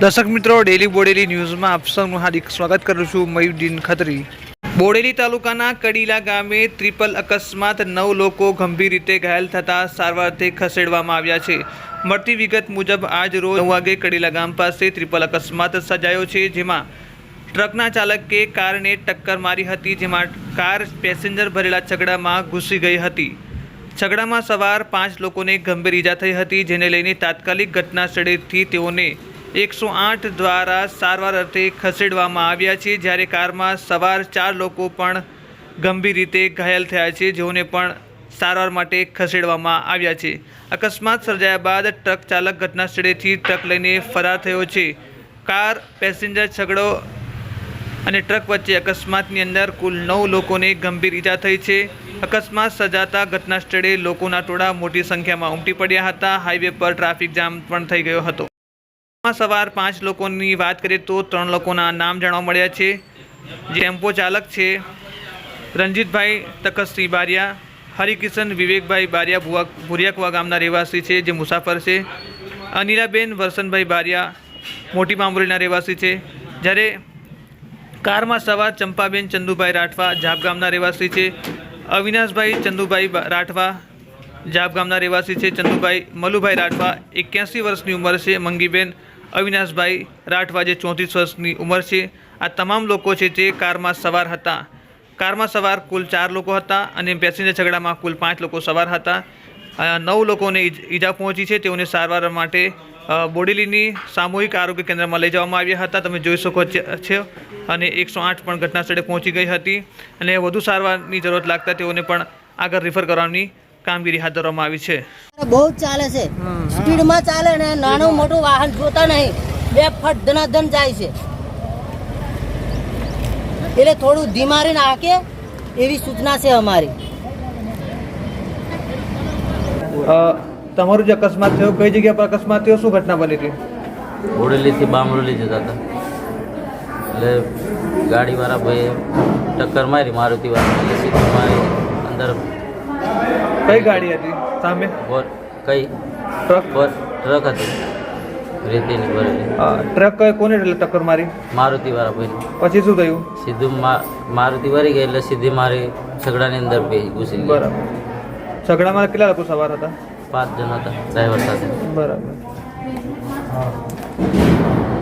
દર્શક મિત્રો, ડેલી બોડેલી ન્યૂઝમાં આપ સૌનું હાર્દિક સ્વાગત કરું છું મયુદ્દીન ખત્રી. બોડેલી તાલુકાના કડીલા ગામે ટ્રિપલ અકસ્માત નવ લોકો ગંભીર રીતે ઘાયલ થતાં સારવારથી ખસેડવામાં આવ્યા છે. મળતી વિગત મુજબ, આજ રોજ નવ વાગે કડીલા ગામ પાસે ટ્રિપલ અકસ્માત સર્જાયો છે, જેમાં ટ્રકના ચાલકે કારને ટક્કર મારી હતી, જેમાં કાર પેસેન્જર ભરેલા છગડામાં ઘૂસી ગઈ હતી. છગડામાં સવાર પાંચ લોકોને ગંભીર ઈજા થઈ હતી, જેને લઈને તાત્કાલિક ઘટના સ્થળેથી તેઓને એકસો આઠ દ્વારા સારવાર અર્થે ખસેડવામાં આવ્યા છે. જ્યારે કારમાં સવાર ચાર લોકો પણ ગંભીર રીતે ઘાયલ થયા છે. જેઓને પણ સારવાર માટે ખસેડવામાં આવ્યા છે. અકસ્માત સર્જાયા બાદ ટ્રક ચાલક ઘટના સ્થળેથી ટ્રક લઈને ફરાર થયો છે. કાર, પેસેન્જર છગડો અને ટ્રક વચ્ચે અકસ્માતની અંદર કુલ નવ લોકોને ગંભીર ઈજા થઈ છે. અકસ્માત સર્જાતા ઘટના સ્થળે લોકોના ટોળા મોટી સંખ્યામાં ઉમટી પડ્યા હતા. હાઈવે પર ટ્રાફિક જામ પણ થઈ ગયો હતો. સવાર પાંચ લોકોની વાત કરીએ તો ત્રણ લોકોના નામ જાણવા મળ્યા છે. જે ટેમ્પો ચાલક છે, રંજીતભાઈ તકસસિંહ બારિયા, હરિકિશન વિવેકભાઈ બારિયા ભુવા, ભુરિયાકુવા ગામના રહેવાસી છે, જે મુસાફર છે. અનિલાબેન વરસનભાઈ બારિયા મોટી પાંબોલીના રહેવાસી છે. જ્યારે કારમાં સવાર ચંપાબેન ચંદુભાઈ રાઠવા જાપ ગામના રહેવાસી છે. અવિનાશભાઈ ચંદુભાઈ રાઠવા જાપ ગામના રહેવાસી છે. ચંદુભાઈ, મલુભાઈ રાઠવા એક્યાસી વર્ષની ઉંમર છે. મંગીબેન અવિનાશભાઈ રાઠવા જે ચોત્રીસ વર્ષની ઉંમર છે, આ તમામ લોકો છે તે કારમાં સવાર હતા. કારમાં સવાર કુલ ચાર લોકો હતા અને પેસેન્જર ઝઘડામાં કુલ પાંચ લોકો સવાર હતા. નવ લોકોને ઈજા પહોંચી છે, તેઓને સારવાર માટે બોડેલીની સામૂહિક આરોગ્ય કેન્દ્રમાં લઈ જવામાં આવ્યા હતા. તમે જોઈ શકો છો અને એકસો આઠ પણ ઘટના સ્થળે પહોંચી ગઈ હતી. અને વધુ સારવારની જરૂરત લાગતા તેઓને પણ આગળ રિફર કરવાની કામગીરી હાથ ધરવામાં આવી છે. બહુ જ ચાલે છે. સ્પીડમાં ચાલે ને નાનું મોટું વાહન જોતા નહીં. બે ફટ ધનાધન જાય છે. એટલે થોડું ધીમારી નાખે એવી સૂચના છે અમારી. તમારું જે અકસ્માત થયો કઈ જગ્યા પર અકસ્માત થયો? શું ઘટના બની હતી? બોડેલીથી બામરોલી જતા હતા. એટલે ગાડીવાળા ભાઈએ ટક્કર મારી મારુતિ વાળા એટલે સીધી મારી અંદર કઈ ગાડી હતી? સામે? કઈ? ટ્રક? બોર ટ્રક હતી. રેતીની ભરેલી ટ્રક કોને ટક્કર મારી? મારુતિ વાળા ભાઈ. પછી શું થયું? સીધું મારુતિ વળી ગઈ એટલે સીધી મારી છગડાની અંદર બે ઘૂસી ગઈ. બરાબર. ઝઘડામાં કેટલા લોકો સવાર હતા? પાંચ જણ હતા ડ્રાઈવર સાથે. બરાબર.